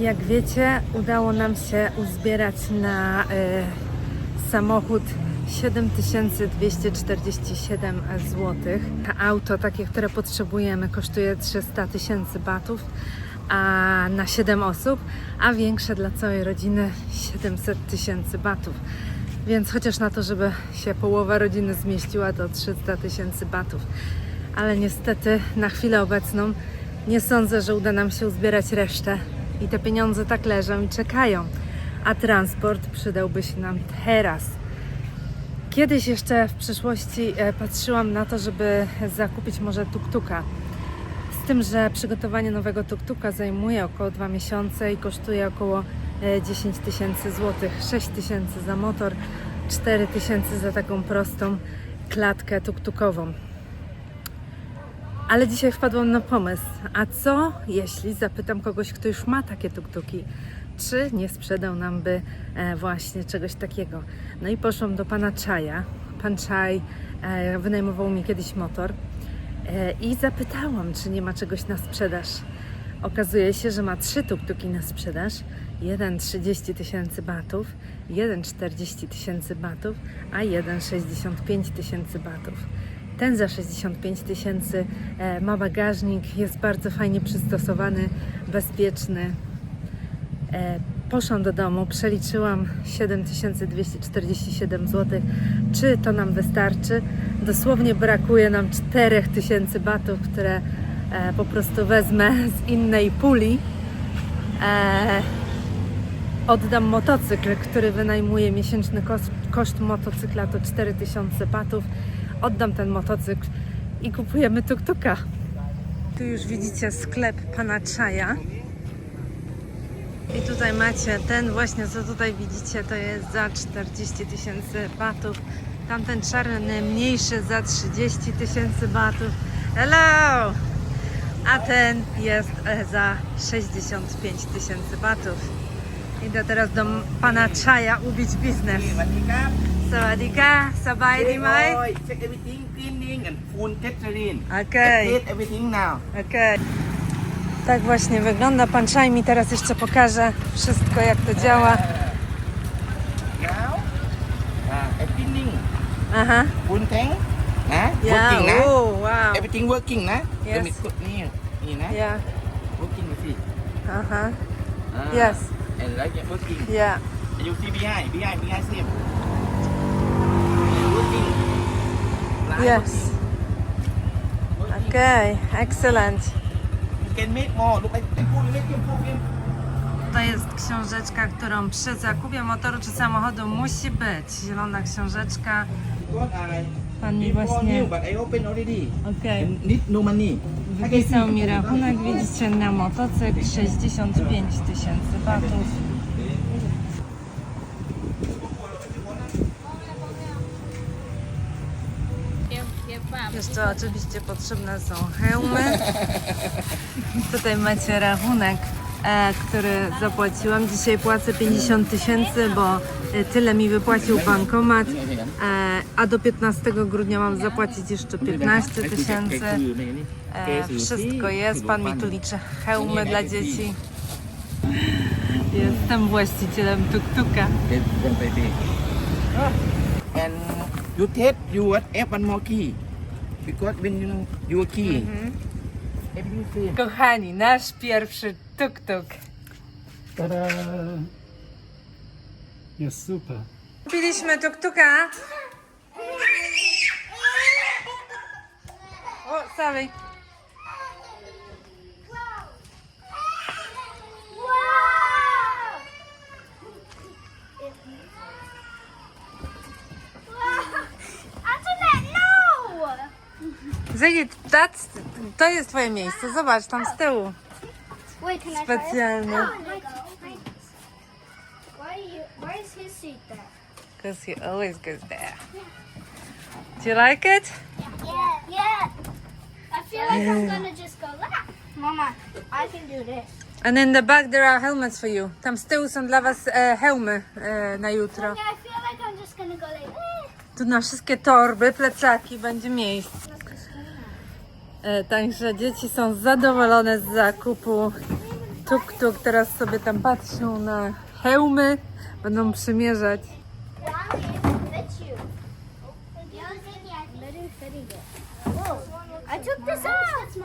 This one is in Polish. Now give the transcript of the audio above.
Jak wiecie, udało nam się uzbierać na y, samochód 7247 zł. Auto takie, które potrzebujemy, kosztuje 300 tysięcy batów a na 7 osób, a większe dla całej rodziny 700 tysięcy batów. Więc chociaż na to, żeby się połowa rodziny zmieściła, to 300 tysięcy batów. Ale niestety na chwilę obecną nie sądzę, że uda nam się uzbierać resztę. I te pieniądze tak leżą i czekają. A transport przydałby się nam teraz. Kiedyś jeszcze w przyszłości e, patrzyłam na to, żeby zakupić może tuktuka. Z tym, że przygotowanie nowego tuktuka zajmuje około 2 miesiące i kosztuje około e, 10 tysięcy złotych. 6 tysięcy za motor, 4 tysięcy za taką prostą klatkę tuktukową. Ale dzisiaj wpadłam na pomysł. A co jeśli zapytam kogoś, kto już ma takie tuktuki? Czy nie sprzedał nam by e, właśnie czegoś takiego? No i poszłam do pana Czaja. Pan Czaj e, wynajmował mi kiedyś motor e, i zapytałam, czy nie ma czegoś na sprzedaż. Okazuje się, że ma trzy tuktuki na sprzedaż. Jeden 30 tysięcy batów, jeden 40 tysięcy batów, a jeden 65 tysięcy batów. Ten za 65 tysięcy e, ma bagażnik, jest bardzo fajnie przystosowany, bezpieczny. E, Poszłam do domu, przeliczyłam 7247 zł. Czy to nam wystarczy? Dosłownie brakuje nam 4000 batów, które e, po prostu wezmę z innej puli. Oddam motocykl, który wynajmuje miesięczny koszt, koszt motocykla to 4000 batów. Oddam ten motocykl i kupujemy tuktuka. Tu już widzicie sklep pana Czaja. I tutaj macie ten właśnie, co tutaj widzicie, to jest za 40 tysięcy batów. Tamten czarny, mniejszy za 30 tysięcy batów. Hello! A ten jest e, za 65 tysięcy batów. Idę teraz do pana Czaja ubić biznes. สวัสดีครับ Sawadika, sabay di mai. Oi, check everything cleaning and full catering Okej. Update everything now Okej. Tak właśnie wygląda. Pan Czaj mi teraz jeszcze pokaże wszystko, jak to działa. now uh, cleaning Aha. full tank นะ Yeah. working นะ Oh, wow. everything working นะ Yes. จะมีกดนี่นี่นะ Yeah. working สิ Aha. อ่า Yes. and like it working Yeah. you see behind behind behind same him full him To jest książeczka, którą przy zakupie motoru czy samochodu musi być. Zielona książeczka. Pan mi właśnie okay. no wypisał mi rachunek, widzicie, na motocykl 65 tysięcy batów. Jeszcze oczywiście potrzebne są hełmy. Tutaj macie rachunek, e, który zapłaciłam. Dzisiaj płacę 50 tysięcy, bo e, tyle mi wypłacił bankomat, e, a do 15 grudnia mam zapłacić jeszcze 15 tysięcy. E, wszystko jest, pan mi tu liczy hełmy dla dzieci. Jestem właścicielem tuktuka. you take you what F one more key because when you your key everything same Kochani, nasz pierwszy tuktuk. Tada! Jest super. Kupiliśmy tuktuka. O, sorry. Wow! Wow! Antoinette, no! That's, to jest twoje miejsce. Zobacz, tam z tyłu. Wait, can I Specjalnie. try it? Why, you, why is his seat there? Because he always goes there. Do you like it? Yeah. Yeah. I feel like I'm gonna just go left. Mama, I can do this. And in the back there are helmets for you. Tam z tyłu są dla was e, hełmy e, na jutro. Yeah, I feel like I'm just gonna go like eh. Tu na wszystkie torby, plecaki będzie miejsce. E, Także dzieci są zadowolone z zakupu tuk-tuk teraz sobie tam patrzą na hełmy, będą przymierzać. I took this off.